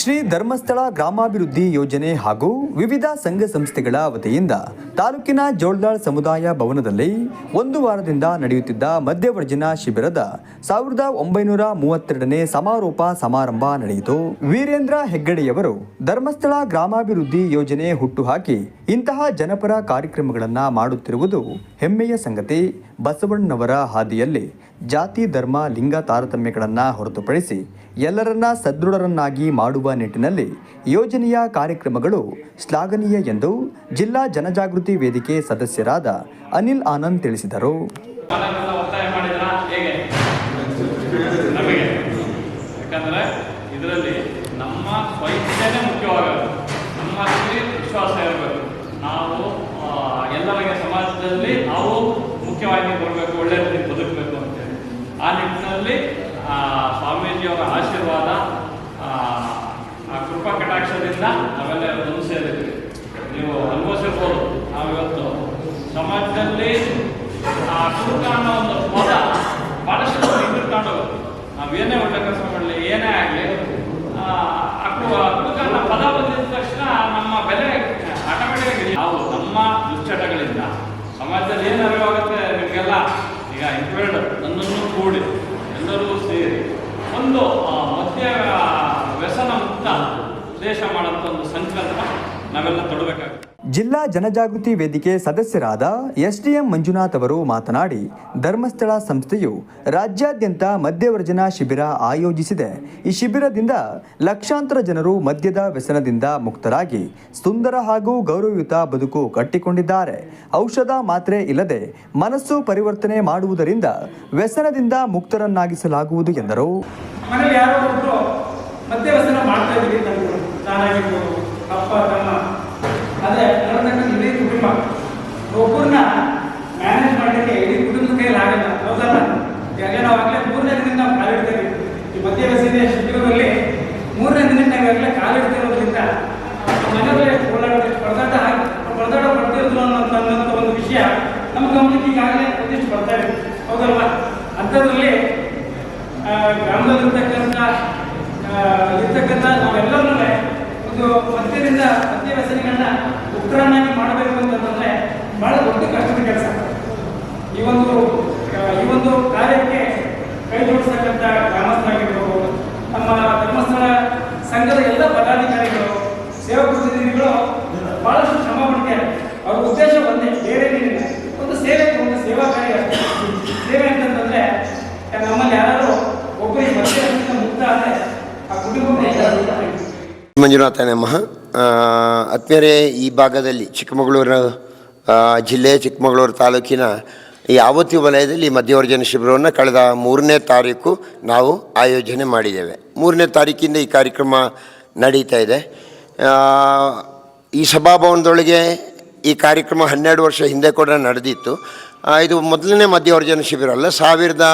ಶ್ರೀ ಧರ್ಮಸ್ಥಳ ಗ್ರಾಮಾಭಿವೃದ್ಧಿ ಯೋಜನೆ ಹಾಗೂ ವಿವಿಧ ಸಂಘ ಸಂಸ್ಥೆಗಳ ವತಿಯಿಂದ ತಾಲೂಕಿನ ಜೋಳ್ದಾಳ್ ಸಮುದಾಯ ಭವನದಲ್ಲಿ ಒಂದು ವಾರದಿಂದ ನಡೆಯುತ್ತಿದ್ದ ಮಧ್ಯವರ್ಜನ ಶಿಬಿರದ ಸಾವಿರದ ಒಂಬೈನೂರ ಮೂವತ್ತೆರಡನೇ ಸಮಾರೋಪ ಸಮಾರಂಭ ನಡೆಯಿತು. ವೀರೇಂದ್ರ ಹೆಗ್ಗಡೆಯವರು ಧರ್ಮಸ್ಥಳ ಗ್ರಾಮಾಭಿವೃದ್ಧಿ ಯೋಜನೆ ಹುಟ್ಟುಹಾಕಿ ಇಂತಹ ಜನಪರ ಕಾರ್ಯಕ್ರಮಗಳನ್ನು ಮಾಡುತ್ತಿರುವುದು ಹೆಮ್ಮೆಯ ಸಂಗತಿ. ಬಸವಣ್ಣವರ ಹಾದಿಯಲ್ಲಿ ಜಾತಿ, ಧರ್ಮ, ಲಿಂಗ ತಾರತಮ್ಯಗಳನ್ನು ಹೊರತುಪಡಿಸಿ ಎಲ್ಲರನ್ನ ಸದೃಢರನ್ನಾಗಿ ಮಾಡುವ ನಿಟ್ಟಿನಲ್ಲಿ ಯೋಜನೆಯ ಕಾರ್ಯಕ್ರಮಗಳು ಶ್ಲಾಘನೀಯ ಎಂದು ಜಿಲ್ಲಾ ಜನಜಾಗೃತಿ ವೇದಿಕೆ ಸದಸ್ಯರಾದ ಅನಿಲ್ ಆನಂದ್ ತಿಳಿಸಿದರು. ಇದರಲ್ಲಿ ಮುಖ್ಯವಾಗಿ ಬರಬೇಕು ಒಳ್ಳೆ ರೀತಿ ಬದುಕಬೇಕು ಅಂತೇಳಿ. ಆ ನಿಟ್ಟಿನಲ್ಲಿ ಸ್ವಾಮೀಜಿಯವರ ಆಶೀರ್ವಾದ ಕೃಪಾ ಕಟಾಕ್ಷದಿಂದ ಇವತ್ತು ಒಂದು ಸೇರಿದ್ವಿ. ನೀವು ಅನುಭವಿಸಿರ್ಬೋದು ನಾವಿವತ್ತು ಸಮಾಜದಲ್ಲಿ ಆ ಸುಖ ಅನ್ನೋ ಒಂದು ಪದ ಭಾಳಷ್ಟು ನಾವು ನಾವೇನೇ ಒಳ್ಳೆ ಕೆಲಸ ಮಾಡಲಿ, ಏನೇ ಆಗಲಿ, ಆ ಕು- ಕುಡುಕ ಅನ್ನೋ ಪದ ಬಂದಿದ ತಕ್ಷಣ ನಮ್ಮ ಬೆಲೆ ಆಟೋಮೆಟಿಕ್ ನಾವು ನಮ್ಮ ದುಶ್ಚಟಗಳಿಂದ ಸಮಾಜದಲ್ಲಿ ಏನು ಅರಿವಾಗುತ್ತೆ ನಿಮಗೆಲ್ಲ? ಈಗ ಇಂಕ್ವೇರ್ಡ್ ನನ್ನನ್ನು ಕೂಡಿ ಎಲ್ಲರೂ ಸೇರಿ ಒಂದು ಆ, ಮದ್ಯ ವ್ಯಸನ ಮುಕ್ತ ದೇಶ ಮಾಡುವಂತ ಒಂದು ಸಂಕಲ್ಪ ನಾವೆಲ್ಲ ತೊಡಬೇಕಾಗುತ್ತೆ. ಜಿಲ್ಲಾ ಜನಜಾಗೃತಿ ವೇದಿಕೆ ಸದಸ್ಯರಾದ ಎಸ್ಡಿಎಂ ಮಂಜುನಾಥ್ ಅವರು ಮಾತನಾಡಿ ಧರ್ಮಸ್ಥಳ ಸಂಸ್ಥೆಯು ರಾಜ್ಯಾದ್ಯಂತ ಮದ್ಯವರ್ಜನಾ ಶಿಬಿರ ಆಯೋಜಿಸಿದೆ. ಈ ಶಿಬಿರದಿಂದ ಲಕ್ಷಾಂತರ ಜನರು ಮದ್ಯದ ವ್ಯಸನದಿಂದ ಮುಕ್ತರಾಗಿ ಸುಂದರ ಹಾಗೂ ಗೌರವಯುತ ಬದುಕು ಕಟ್ಟಿಕೊಂಡಿದ್ದಾರೆ. ಔಷಧ ಮಾತ್ರೆ ಇಲ್ಲದೆ ಮನಸ್ಸು ಪರಿವರ್ತನೆ ಮಾಡುವುದರಿಂದ ವ್ಯಸನದಿಂದ ಮುಕ್ತರನ್ನಾಗಿಸಲಾಗುವುದು ಎಂದರು. ಮನೇಲಿ ಯಾರೋ ಒಬ್ರು ಮದ್ಯ ವ್ಯಸನ ಮಾಡ್ತಾ ಇದ್ರಿ ಅಂತ ಅನ್ಕೊಳ್ಳಿ ನಾನಾಗಿರ್ಬೋದು. ಅಪ್ಪ, ತಮ್ಮ. ಅದೇ ನನ್ನತಕ್ಕಂಥ ಇಡೀ ಕುಟುಂಬ. ಒಬ್ಬರನ್ನ ಮ್ಯಾನೇಜ್ ಮಾಡಲಿಕ್ಕೆ ಇಡೀ ಕುಟುಂಬದ ಕೈಯಲ್ಲಿ ಆಗಲ್ಲ. ಹೌದಲ್ಲ? ಯಾಕೆ ನಾವು ಆಗಲೇ ಮೂರನೇ ದಿನ ನಾವು ಕಾಲಿಡ್ತೇವೆ ಈ ಮಧ್ಯ ವ್ಯಸನ ಶಿಬಿರದಲ್ಲಿ ಮೂರನೇ ದಿನ ನಾವು ಆಗಲೇ ಕಾಲಿಡ್ತಿರೋದ್ರಿಂದ ಮನೆಯಲ್ಲೇ ಓಡಾಡೋದು, ಪರದಾಟ ಹಾಕಿ, ಪರದಾಟ ಪಡ್ತಿರೋದು ಅನ್ನೋಂಥ ಒಂದು ವಿಷಯ ನಮ್ಮ ಗಮನಕ್ಕೆ ಈಗಾಗಲೇ ಒಂದಿಷ್ಟು ಬರ್ತಾ ಇದೆ. ಹೌದಲ್ವಾ? ಅಂಥದ್ರಲ್ಲಿ ಗ್ರಾಮದಲ್ಲಿರ್ತಕ್ಕಂಥ ಇರ್ತಕ್ಕಂಥ ನಾವೆಲ್ಲರೂ ಒಂದು ಮದ್ಯದಿಂದ ಮದ್ಯ ವ್ಯಸನಿಗಳನ್ನ ಉತ್ತರನ್ನಾಗಿ ಮಾಡಬೇಕು ಅಂತಂದ್ರೆ ಬಹಳ ದೊಡ್ಡ ಕಷ್ಟದ ಕೆಲಸ ಈ ಒಂದು ಈ ಒಂದು ಕಾರ್ಯಕ್ಕೆ ಕೈ ಜೋಡಿಸ್ತಕ್ಕಂಥ ಗ್ರಾಮಸ್ಥರಾಗಿರ್ಬೋದು, ನಮ್ಮ ಧರ್ಮಸ್ಥಳ ಸಂಘದ ಎಲ್ಲ ಪದಾಧಿಕಾರಿಗಳು, ಸೇವಾ ಪ್ರತಿನಿಧಿಗಳು ಬಹಳಷ್ಟು ಶ್ರಮ ಪಡ್ತಾರೆ. ಅವ್ರ ಉದ್ದೇಶ ಒಂದೇ ಬೇರೆ ಒಂದು ಸೇವೆ, ಒಂದು ಸೇವಾ ಕಾರ್ಯ. ಸೇವೆ ಅಂತಂತಂದ್ರೆ ನಮ್ಮಲ್ಲಿ ಯಾರು ಒಬ್ಬರಿಗೆ ಮದ್ಯ ಮುಕ್ತ ಆದರೆ ಆ ಕುಟುಂಬಕ್ಕೆ ಮಂಜುನಾಥ ನಮಃ ಆತ್ಮೀಯರೇ, ಈ ಭಾಗದಲ್ಲಿ ಚಿಕ್ಕಮಗಳೂರು ಜಿಲ್ಲೆ ಚಿಕ್ಕಮಗಳೂರು ತಾಲೂಕಿನ ಯಾವತ್ತಿ ವಲಯದಲ್ಲಿ ಮಧ್ಯವರ್ಜನ ಶಿಬಿರವನ್ನು ಕಳೆದ ಮೂರನೇ ತಾರೀಕು ನಾವು ಆಯೋಜನೆ ಮಾಡಿದ್ದೇವೆ. ಮೂರನೇ ತಾರೀಕಿಂದ ಈ ಕಾರ್ಯಕ್ರಮ ನಡೀತಾ ಇದೆ. ಈ ಸಭಾಭವನದೊಳಗೆ ಈ ಕಾರ್ಯಕ್ರಮ ಹನ್ನೆರಡು ವರ್ಷ ಹಿಂದೆ ಕೂಡ ನಡೆದಿತ್ತು. ಇದು ಮೊದಲನೇ ಮಧ್ಯವರ್ಜನ ಶಿಬಿರ ಅಲ್ಲ, ಸಾವಿರದ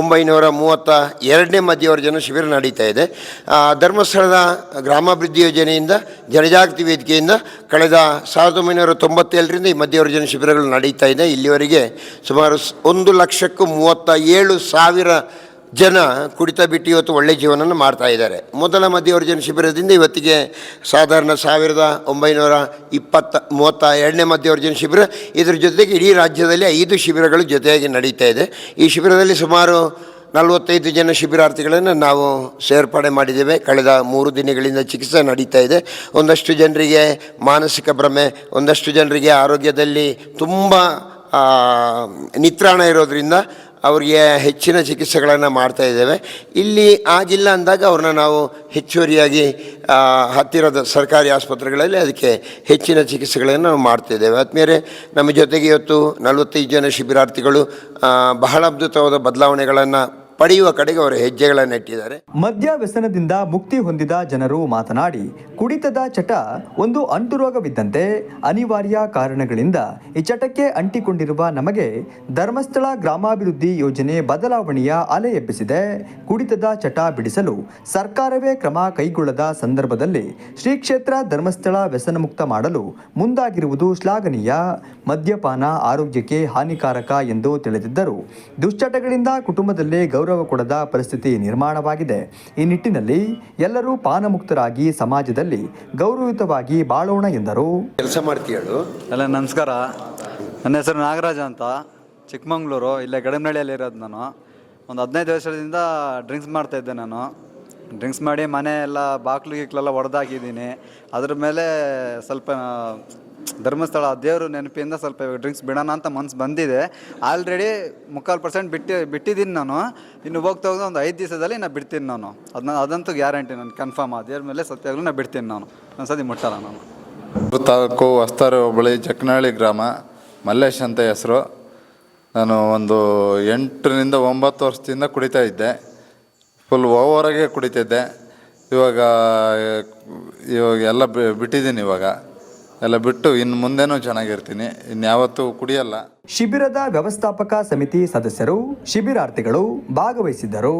ಒಂಬೈನೂರ ಮೂವತ್ತ ಎರಡನೇ ಮಧ್ಯವರ್ಜನ ಶಿಬಿರ ನಡೀತಾ ಇದೆ. ಧರ್ಮಸ್ಥಳದ ಗ್ರಾಮಾಭಿವೃದ್ಧಿ ಯೋಜನೆಯಿಂದ, ಜನಜಾಗೃತಿ ವೇದಿಕೆಯಿಂದ ಕಳೆದ ಸಾವಿರದ ಒಂಬೈನೂರ ತೊಂಬತ್ತೇಳರಿಂದ ಈ ಮಧ್ಯವರ್ಜನ ಶಿಬಿರಗಳು ನಡೀತಾ ಇದೆ. ಇಲ್ಲಿವರೆಗೆ ಸುಮಾರು ಒಂದು ಲಕ್ಷಕ್ಕೂ ಮೂವತ್ತ ಏಳು ಸಾವಿರ ಜನ ಕುಡಿತ ಬಿಟ್ಟು ಇವತ್ತು ಒಳ್ಳೆ ಜೀವನವನ್ನು ಮಾಡ್ತಾ ಇದ್ದಾರೆ. ಮೊದಲ ಮಧ್ಯವರ್ಜನ ಶಿಬಿರದಿಂದ ಇವತ್ತಿಗೆ ಸಾಧಾರಣ ಸಾವಿರದ ಒಂಬೈನೂರ ಇಪ್ಪತ್ತ, ಮೂವತ್ತ ಎರಡನೇ ಮಧ್ಯವರ್ಜನ ಶಿಬಿರ. ಇದರ ಜೊತೆಗೆ ಇಡೀ ರಾಜ್ಯದಲ್ಲಿ ಐದು ಶಿಬಿರಗಳು ಜೊತೆಯಾಗಿ ನಡೀತಾ ಇದೆ. ಈ ಶಿಬಿರದಲ್ಲಿ ಸುಮಾರು ನಲವತ್ತೈದು ಜನ ಶಿಬಿರಾರ್ಥಿಗಳನ್ನು ನಾವು ಸೇರ್ಪಡೆ ಮಾಡಿದ್ದೇವೆ. ಕಳೆದ ಮೂರು ದಿನಗಳಿಂದ ಚಿಕಿತ್ಸೆ ನಡೀತಾ ಇದೆ. ಒಂದಷ್ಟು ಜನರಿಗೆ ಮಾನಸಿಕ ಭ್ರಮೆ, ಒಂದಷ್ಟು ಜನರಿಗೆ ಆರೋಗ್ಯದಲ್ಲಿ ತುಂಬ ನಿತ್ರಾಣ ಇರೋದ್ರಿಂದ ಅವರಿಗೆ ಹೆಚ್ಚಿನ ಚಿಕಿತ್ಸೆಗಳನ್ನು ಮಾಡ್ತಾ ಇದ್ದೇವೆ. ಇಲ್ಲಿ ಆಗಿಲ್ಲ ಅಂದಾಗ ಅವ್ರನ್ನ ನಾವು ಹೆಚ್ಚುವರಿಯಾಗಿ ಹತ್ತಿರದ ಸರ್ಕಾರಿ ಆಸ್ಪತ್ರೆಗಳಲ್ಲಿ ಅದಕ್ಕೆ ಹೆಚ್ಚಿನ ಚಿಕಿತ್ಸೆಗಳನ್ನು ನಾವು ಮಾಡ್ತಿದ್ದೇವೆ ಆದ್ಮೇಲೆ ನಮ್ಮ ಜೊತೆಗೆ ಇವತ್ತು ನಲವತ್ತೈದು ಜನ ಶಿಬಿರಾರ್ಥಿಗಳು ಬಹಳ ಅದ್ಭುತವಾದ ಬದಲಾವಣೆಗಳನ್ನು ಪಡೆಯುವ ಕಡೆಗೆ ಅವರು ಹೆಜ್ಜೆಗಳನ್ನು ಇಟ್ಟಿದ್ದಾರೆ. ಮದ್ಯ ವ್ಯಸನದಿಂದ ಮುಕ್ತಿ ಹೊಂದಿದ ಜನರು ಮಾತನಾಡಿ, ಕುಡಿತದ ಚಟ ಒಂದು ಅಂಟುರೋಗವಿದ್ದಂತೆ ಅನಿವಾರ್ಯ ಕಾರಣಗಳಿಂದ ಈ ಚಟಕ್ಕೆ ಅಂಟಿಕೊಂಡಿರುವ ನಮಗೆ ಧರ್ಮಸ್ಥಳ ಗ್ರಾಮಾಭಿವೃದ್ಧಿ ಯೋಜನೆ ಬದಲಾವಣೆಯ ಅಲೆ ಎಬ್ಬಿಸಿದೆ. ಕುಡಿತದ ಚಟ ಬಿಡಿಸಲು ಸರ್ಕಾರವೇ ಕ್ರಮ ಕೈಗೊಳ್ಳದ ಸಂದರ್ಭದಲ್ಲಿ ಶ್ರೀ ಕ್ಷೇತ್ರ ಧರ್ಮಸ್ಥಳ ವ್ಯಸನ ಮುಕ್ತ ಮಾಡಲು ಮುಂದಾಗಿರುವುದು ಶ್ಲಾಘನೀಯ. ಮದ್ಯಪಾನ ಆರೋಗ್ಯಕ್ಕೆ ಹಾನಿಕಾರಕ ಎಂದು ತಿಳಿದಿದ್ದರು. ದುಶ್ಚಟಗಳಿಂದ ಕುಟುಂಬದಲ್ಲೇ ಗೌರವ ಗೌರವ ಕೊಡದ ಪರಿಸ್ಥಿತಿ ನಿರ್ಮಾಣವಾಗಿದೆ. ಈ ನಿಟ್ಟಿನಲ್ಲಿ ಎಲ್ಲರೂ ಪಾನಮುಕ್ತರಾಗಿ ಸಮಾಜದಲ್ಲಿ ಗೌರವಯುತವಾಗಿ ಬಾಳೋಣ ಎಂದರು. ಕೆಲಸ ಮಾಡ್ತೀಯಳು ಎಲ್ಲ ನಮಸ್ಕಾರ. ನನ್ನ ಹೆಸರು ನಾಗರಾಜ ಅಂತ. ಚಿಕ್ಕಮಂಗ್ಳೂರು ಇಲ್ಲೇ ಗಡಮನಹಳ್ಳಿಯಲ್ಲಿ ಇರೋದು ನಾನು. ಒಂದು ಹದಿನೈದು ವರ್ಷದಿಂದ ಡ್ರಿಂಕ್ಸ್ ಮಾಡ್ತಾಯಿದ್ದೆ ನಾನು. ಡ್ರಿಂಕ್ಸ್ ಮಾಡಿ ಮನೆ ಎಲ್ಲ ಬಾಕ್ಲು ಗೀಕ್ಲೆಲ್ಲ ಒಡೆದಾಕಿದ್ದೀನಿ ಅದ್ರ ಮೇಲೆ ಸ್ವಲ್ಪ ಧರ್ಮಸ್ಥಳ ದೇವರು ನೆನಪಿಂದ ಸ್ವಲ್ಪ ಡ್ರಿಂಕ್ಸ್ ಬಿಡೋಣ ಅಂತ ಮನ್ಸು ಬಂದಿದೆ. ಆಲ್ರೆಡಿ ಮುಕ್ಕಾಲು ಪರ್ಸೆಂಟ್ ಬಿಟ್ಟು, ಬಿಟ್ಟಿದ್ದೀನಿ ನಾನು. ಇನ್ನು ಹೋಗ್ತಾ ಹೋಗ್ತಾ ಒಂದು ಐದು ದಿವಸದಲ್ಲಿ ನಾನು ಬಿಡ್ತೀನಿ ನಾನು. ಅದನ್ನ ಅದಂತೂ ಗ್ಯಾರಂಟಿ ನಾನು ಕನ್ಫರ್ಮ್ ಆ. ದೇವ್ರ ಮೇಲೆ ಸತ್ಯಾಗ್ಲೂ ನಾನು ಬಿಡ್ತೀನಿ ನಾನು. ಒಂದ್ಸತಿ ಮುಟ್ಟಲ್ಲ ನಾನು. ತಾಲೂಕು ವಸ್ತಾರೆ ಹೋಬಳಿ ಜಕ್ನಹಳ್ಳಿ ಗ್ರಾಮ. ಮಲ್ಲೇಶ್ ಅಂತ ಹೆಸರು. ನಾನು ಒಂದು ಎಂಟರಿಂದ ಒಂಬತ್ತು ವರ್ಷದಿಂದ ಕುಡಿತಾ ಇದ್ದೆ. ಫುಲ್ ಓವರಾಗೆ ಕುಡಿತಿದ್ದೆ. ಇವಾಗ ಇವಾಗ ಎಲ್ಲ ಬಿಟ್ಟಿದ್ದೀನಿ ಇವಾಗ. ಎಲ್ಲ ಬಿಟ್ಟು ಇನ್ನು ಮುಂದೆನೂ ಚೆನ್ನಾಗಿರ್ತೀನಿ. ಇನ್ಯಾವತ್ತೂ ಕುಡಿಯಲ್ಲ. ಶಿಬಿರದ ವ್ಯವಸ್ಥಾಪಕ ಸಮಿತಿ ಸದಸ್ಯರು, ಶಿಬಿರಾರ್ಥಿಗಳು ಭಾಗವಹಿಸಿದ್ದರು.